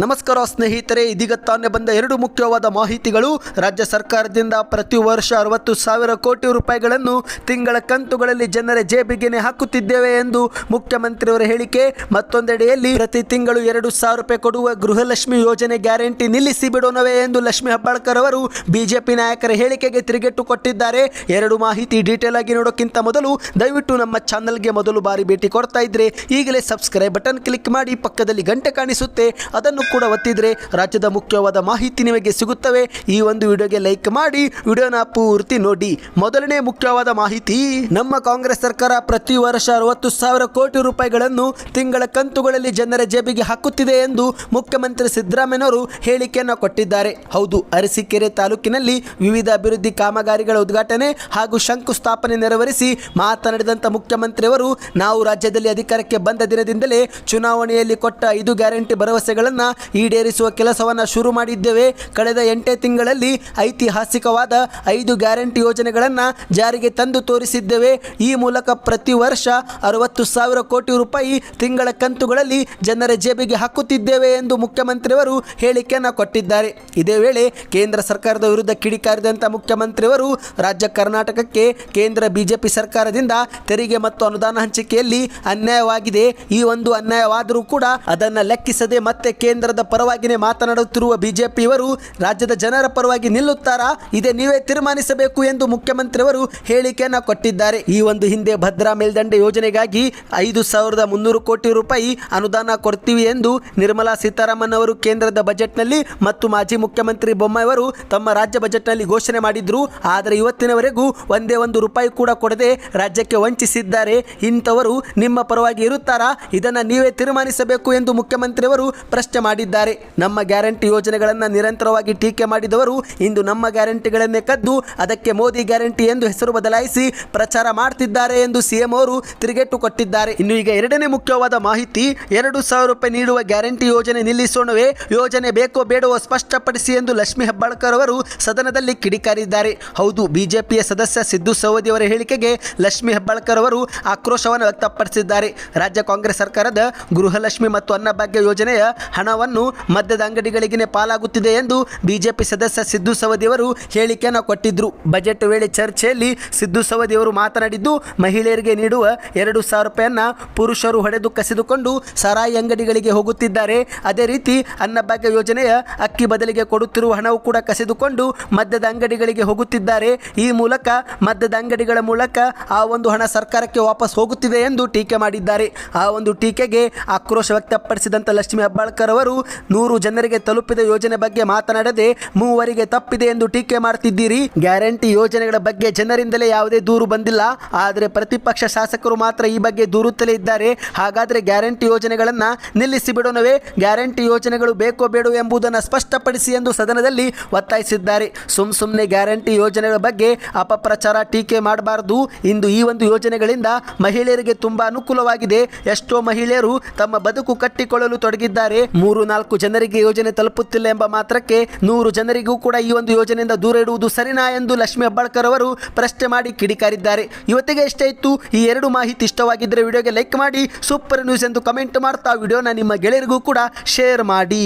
ನಮಸ್ಕಾರ ಸ್ನೇಹಿತರೆ, ಇದೀಗ ತಾನೇ ಬಂದ ಎರಡು ಮುಖ್ಯವಾದ ಮಾಹಿತಿಗಳು. ರಾಜ್ಯ ಸರ್ಕಾರದಿಂದ ಪ್ರತಿ ವರ್ಷ ಅರವತ್ತು ಸಾವಿರ ಕೋಟಿ ರೂಪಾಯಿಗಳನ್ನು ತಿಂಗಳ ಕಂತುಗಳಲ್ಲಿ ಜನರ ಜೇಬಿಗೆನೆ ಹಾಕುತ್ತಿದ್ದೇವೆ ಎಂದು ಮುಖ್ಯಮಂತ್ರಿಯವರ ಹೇಳಿಕೆ. ಮತ್ತೊಂದೆಡೆಯಲ್ಲಿ ಪ್ರತಿ ತಿಂಗಳು ಎರಡು ಸಾವಿರ ರೂಪಾಯಿ ಕೊಡುವ ಗೃಹಲಕ್ಷ್ಮಿ ಯೋಜನೆ ಗ್ಯಾರಂಟಿ ನಿಲ್ಲಿಸಿ ಬಿಡೋಣವೇ ಎಂದು ಲಕ್ಷ್ಮಿ ಹೆಬ್ಬಾಳ್ಕರ್ ಅವರು ಬಿಜೆಪಿ ನಾಯಕರ ಹೇಳಿಕೆಗೆ ತಿರುಗೇಟು ಕೊಟ್ಟಿದ್ದಾರೆ. ಎರಡು ಮಾಹಿತಿ ಡೀಟೇಲ್ ಆಗಿ ನೋಡೋಕ್ಕಿಂತ ಮೊದಲು ದಯವಿಟ್ಟು ನಮ್ಮ ಚಾನಲ್ಗೆ ಮೊದಲು ಬಾರಿ ಭೇಟಿ ಕೊಡ್ತಾ ಇದ್ರೆ ಈಗಲೇ ಸಬ್ಸ್ಕ್ರೈಬ್ ಬಟನ್ ಕ್ಲಿಕ್ ಮಾಡಿ ಪಕ್ಕದಲ್ಲಿ ಗಂಟೆ ಕಾಣಿಸುತ್ತೆ. ಅದನ್ನು ಕೂಡ ಒತ್ತಿದ್ರೆ ರಾಜ್ಯದ ಮುಖ್ಯವಾದ ಮಾಹಿತಿ ನಿಮಗೆ ಸಿಗುತ್ತವೆ. ಈ ಒಂದು ವಿಡಿಯೋಗೆ ಲೈಕ್ ಮಾಡಿ. ವಿಡಿಯೋನ ಪೂರ್ತಿ ನೋಡಿ. ಮೊದಲನೇ ಮುಖ್ಯವಾದ ಮಾಹಿತಿ, ನಮ್ಮ ಕಾಂಗ್ರೆಸ್ ಸರ್ಕಾರ ಪ್ರತಿ ವರ್ಷ ಅರವತ್ತು ಸಾವಿರ ಕೋಟಿ ರೂಪಾಯಿಗಳನ್ನು ತಿಂಗಳ ಕಂತುಗಳಲ್ಲಿ ಜನರ ಜೇಬಿಗೆ ಹಾಕುತ್ತಿದೆ ಎಂದು ಮುಖ್ಯಮಂತ್ರಿ ಸಿದ್ದರಾಮಯ್ಯನವರು ಹೇಳಿಕೆಯನ್ನು ಕೊಟ್ಟಿದ್ದಾರೆ. ಹೌದು, ಅರಸೀಕೆರೆ ತಾಲೂಕಿನಲ್ಲಿ ವಿವಿಧ ಅಭಿವೃದ್ಧಿ ಕಾಮಗಾರಿಗಳ ಉದ್ಘಾಟನೆ ಹಾಗೂ ಶಂಕುಸ್ಥಾಪನೆ ನೆರವೇರಿಸಿ ಮಾತನಾಡಿದಂತ ಮುಖ್ಯಮಂತ್ರಿಯವರು, ನಾವು ರಾಜ್ಯದಲ್ಲಿ ಅಧಿಕಾರಕ್ಕೆ ಬಂದ ದಿನದಿಂದಲೇ ಚುನಾವಣೆಯಲ್ಲಿ ಕೊಟ್ಟ ಐದು ಗ್ಯಾರಂಟಿ ಭರವಸೆಗಳನ್ನು ಈಡೇರಿಸುವ ಕೆಲಸವನ್ನು ಶುರು ಮಾಡಿದ್ದೇವೆ. ಕಳೆದ ಎಂಟೇ ತಿಂಗಳಲ್ಲಿ ಐತಿಹಾಸಿಕವಾದ ಐದು ಗ್ಯಾರಂಟಿ ಯೋಜನೆಗಳನ್ನು ಜಾರಿಗೆ ತಂದು ತೋರಿಸಿದ್ದೇವೆ. ಈ ಮೂಲಕ ಪ್ರತಿ ವರ್ಷ ಅರವತ್ತು ಸಾವಿರ ಕೋಟಿ ರೂಪಾಯಿ ತಿಂಗಳ ಕಂತುಗಳಲ್ಲಿ ಜನರ ಜೇಬಿಗೆ ಹಾಕುತ್ತಿದ್ದೇವೆ ಎಂದು ಮುಖ್ಯಮಂತ್ರಿಯವರು ಹೇಳಿಕೆಯನ್ನು ಕೊಟ್ಟಿದ್ದಾರೆ. ಇದೇ ವೇಳೆ ಕೇಂದ್ರ ಸರ್ಕಾರದ ವಿರುದ್ಧ ಕಿಡಿಕಾರಿದಂಥ ಮುಖ್ಯಮಂತ್ರಿಯವರು ರಾಜ್ಯ ಕರ್ನಾಟಕಕ್ಕೆ ಕೇಂದ್ರ ಬಿಜೆಪಿ ಸರ್ಕಾರದಿಂದ ತೆರಿಗೆ ಮತ್ತು ಅನುದಾನ ಹಂಚಿಕೆಯಲ್ಲಿ ಅನ್ಯಾಯವಾಗಿದೆ. ಈ ಒಂದು ಅನ್ಯಾಯವಾದರೂ ಕೂಡ ಅದನ್ನು ಲೆಕ್ಕಿಸದೆ ಮತ್ತೆ ಕೇಂದ್ರದ ಪರವಾಗಿನೇ ಮಾತನಾಡುತ್ತಿರುವ ಬಿಜೆಪಿಯವರು ರಾಜ್ಯದ ಜನರ ಪರವಾಗಿ ನಿಲ್ಲುತ್ತಾರಾ? ಇದೇ ನೀವೇ ತೀರ್ಮಾನಿಸಬೇಕು ಎಂದು ಮುಖ್ಯಮಂತ್ರಿಯವರು ಹೇಳಿಕೆಯನ್ನು ಕೊಟ್ಟಿದ್ದಾರೆ. ಈ ಒಂದು ಹಿಂದೆ ಭದ್ರಾ ಮೇಲ್ದಂಡೆ ಯೋಜನೆಗಾಗಿ ಐದು ಸಾವಿರದ ಮುನ್ನೂರು ಕೋಟಿ ರೂಪಾಯಿ ಅನುದಾನ ಕೊಡ್ತೀವಿ ಎಂದು ನಿರ್ಮಲಾ ಸೀತಾರಾಮನ್ ಅವರು ಕೇಂದ್ರದ ಬಜೆಟ್ನಲ್ಲಿ ಮತ್ತು ಮಾಜಿ ಮುಖ್ಯಮಂತ್ರಿ ಬೊಮ್ಮಾಯಿಯವರು ತಮ್ಮ ರಾಜ್ಯ ಬಜೆಟ್ನಲ್ಲಿ ಘೋಷಣೆ ಮಾಡಿದ್ರು. ಆದರೆ ಇವತ್ತಿನವರೆಗೂ ಒಂದೇ ಒಂದು ರೂಪಾಯಿ ಕೂಡ ಕೊಡದೆ ರಾಜ್ಯಕ್ಕೆ ವಂಚಿಸಿದ್ದಾರೆ. ಇಂಥವರು ನಿಮ್ಮ ಪರವಾಗಿ ಇರುತ್ತಾರಾ? ಇದನ್ನು ನೀವೇ ತೀರ್ಮಾನಿಸಬೇಕು ಎಂದು ಮುಖ್ಯಮಂತ್ರಿಯವರು ಪ್ರಶ್ನೆ ಮಾಡಿದ್ದಾರೆ. ನಮ್ಮ ಗ್ಯಾರಂಟಿ ಯೋಜನೆಗಳನ್ನು ನಿರಂತರವಾಗಿ ಟೀಕೆ ಮಾಡಿದವರು ಇಂದು ನಮ್ಮ ಗ್ಯಾರಂಟಿಗಳನ್ನೇ ಕದ್ದು ಅದಕ್ಕೆ ಮೋದಿ ಗ್ಯಾರಂಟಿ ಎಂದು ಹೆಸರು ಬದಲಾಯಿಸಿ ಪ್ರಚಾರ ಮಾಡ್ತಿದ್ದಾರೆ ಎಂದು ಸಿಎಂ ಅವರು ತಿರುಗೇಟು ಕೊಟ್ಟಿದ್ದಾರೆ. ಇನ್ನು ಈಗ ಎರಡನೇ ಮುಖ್ಯವಾದ ಮಾಹಿತಿ, ಎರಡು ಸಾವಿರ ರೂಪಾಯಿ ನೀಡುವ ಗ್ಯಾರಂಟಿ ಯೋಜನೆ ನಿಲ್ಲಿಸೋಣವೇ, ಯೋಜನೆ ಬೇಕೋ ಬೇಡವೋ ಸ್ಪಷ್ಟಪಡಿಸಿ ಎಂದು ಲಕ್ಷ್ಮೀ ಹೆಬ್ಬಾಳ್ಕರ್ ಅವರು ಸದನದಲ್ಲಿ ಕಿಡಿಕಾರಿದ್ದಾರೆ. ಹೌದು, ಬಿಜೆಪಿಯ ಸದಸ್ಯ ಸಿದ್ದು ಸವದಿ ಅವರ ಹೇಳಿಕೆಗೆ ಲಕ್ಷ್ಮಿ ಹೆಬ್ಬಾಳ್ಕರ್ ಅವರು ಆಕ್ರೋಶವನ್ನು ವ್ಯಕ್ತಪಡಿಸಿದ್ದಾರೆ. ರಾಜ್ಯ ಕಾಂಗ್ರೆಸ್ ಸರ್ಕಾರದ ಗೃಹಲಕ್ಷ್ಮಿ ಮತ್ತು ಅನ್ನಭಾಗ್ಯ ಯೋಜನೆಯ ಹಣವನ್ನು ಮದ್ಯದ ಅಂಗಡಿಗಳಿಗೆ ಪಾಲಾಗುತ್ತಿದೆ ಎಂದು ಬಿಜೆಪಿ ಸದಸ್ಯ ಸಿದ್ದು ಸವದಿ ಅವರು ಹೇಳಿಕೆಯನ್ನು ಕೊಟ್ಟಿದ್ದರು ಬಜೆಟ್ ವೇಳೆ ಚರ್ಚೆಯಲ್ಲಿ ಸಿದ್ದು ಸವದಿ ಅವರು ಮಾತನಾಡಿದ್ದು, ಮಹಿಳೆಯರಿಗೆ ನೀಡುವ ಎರಡು ಸಾವಿರ ರೂಪಾಯಿಯನ್ನ ಪುರುಷರು ಹೊಡೆದು ಕಸಿದುಕೊಂಡು ಸರಾಯಿ ಅಂಗಡಿಗಳಿಗೆ ಹೋಗುತ್ತಿದ್ದಾರೆ. ಅದೇ ರೀತಿ ಅನ್ನಭಾಗ್ಯ ಯೋಜನೆಯ ಅಕ್ಕಿ ಬದಲಿಗೆ ಕೊಡುತ್ತಿರುವ ಹಣವು ಕೂಡ ಕಸಿದುಕೊಂಡು ಮದ್ಯದ ಅಂಗಡಿಗಳಿಗೆ ಹೋಗುತ್ತಿದ್ದಾರೆ. ಈ ಮೂಲಕ ಮದ್ಯದ ಅಂಗಡಿಗಳ ಮೂಲಕ ಆ ಒಂದು ಹಣ ಸರ್ಕಾರಕ್ಕೆ ವಾಪಸ್ ಹೋಗುತ್ತಿದೆ ಎಂದು ಟೀಕೆ ಮಾಡಿದ್ದಾರೆ. ಆ ಒಂದು ಟೀಕೆಗೆ ಆಕ್ರೋಶ ವ್ಯಕ್ತಪಡಿಸಿದಂಥ ಲಕ್ಷ್ಮೀ ಹೆಬ್ಬಾಳ್ಕರ್ ಅವರು ನೂರು ಜನರಿಗೆ ತಲುಪಿದ ಯೋಜನೆ ಬಗ್ಗೆ ಮಾತನಾಡದೆ ಮೂವರಿಗೆ ತಪ್ಪಿದೆ ಎಂದು ಟೀಕೆ ಮಾಡ್ತಿದ್ದೀರಿ. ಗ್ಯಾರಂಟಿ ಯೋಜನೆಗಳ ಬಗ್ಗೆ ಜನರಿಂದಲೇ ಯಾವುದೇ ದೂರು ಬಂದಿಲ್ಲ. ಆದರೆ ಪ್ರತಿಪಕ್ಷ ಶಾಸಕರು ಮಾತ್ರ ಈ ಬಗ್ಗೆ ದೂರುತ್ತಲೇ ಇದ್ದಾರೆ. ಹಾಗಾದರೆ ಗ್ಯಾರಂಟಿ ಯೋಜನೆಗಳನ್ನು ನಿಲ್ಲಿಸಿ ಬಿಡೋಣವೇ ಗ್ಯಾರಂಟಿ ಯೋಜನೆಗಳು ಬೇಕೋ ಬೇಡೋ ಎಂಬುದನ್ನು ಸ್ಪಷ್ಟಪಡಿಸಿ ಎಂದು ಸದನದಲ್ಲಿ ಒತ್ತಾಯಿಸಿದ್ದಾರೆ. ಸುಮ್ ಸುಮ್ಮನೆ ಗ್ಯಾರಂಟಿ ಯೋಜನೆಗಳ ಬಗ್ಗೆ ಅಪಪ್ರಚಾರ, ಟೀಕೆ ಮಾಡಬಾರದು. ಇಂದು ಈ ಒಂದು ಯೋಜನೆಗಳಿಂದ ಮಹಿಳೆಯರಿಗೆ ತುಂಬಾ ಅನುಕೂಲವಾಗಿದೆ. ಎಷ್ಟೋ ಮಹಿಳೆಯರು ತಮ್ಮ ಬದುಕು ಕಟ್ಟಿಕೊಳ್ಳಲು ತೊಡಗಿದ್ದಾರೆ. ಮೂರು ನಾಲ್ಕು ಜನರಿಗೆ ಯೋಜನೆ ತಲುಪುತ್ತಿಲ್ಲ ಎಂಬ ಮಾತ್ರಕ್ಕೆ ನೂರು ಜನರಿಗೂ ಕೂಡ ಈ ಒಂದು ಯೋಜನೆಯಿಂದ ದೂರ ಇಡುವುದು ಸರಿನಾ ಎಂದು ಲಕ್ಷ್ಮೀ ಹೆಬ್ಬಾಳ್ಕರ್ ಅವರು ಪ್ರಶ್ನೆ ಮಾಡಿ ಕಿಡಿಕಾರಿದ್ದಾರೆ. ಇವತ್ತಿಗೆ ಇಷ್ಟ ಇತ್ತು, ಈ ಎರಡು ಮಾಹಿತಿ ಇಷ್ಟವಾಗಿದ್ದರೆ ವಿಡಿಯೋಗೆ ಲೈಕ್ ಮಾಡಿ, ಸೂಪರ್ ನ್ಯೂಸ್ ಎಂದು ಕಮೆಂಟ್ ಮಾಡ್ತಾ ವಿಡಿಯೋನ ನಿಮ್ಮ ಗೆಳೆಯರಿಗೂ ಕೂಡ ಶೇರ್ ಮಾಡಿ.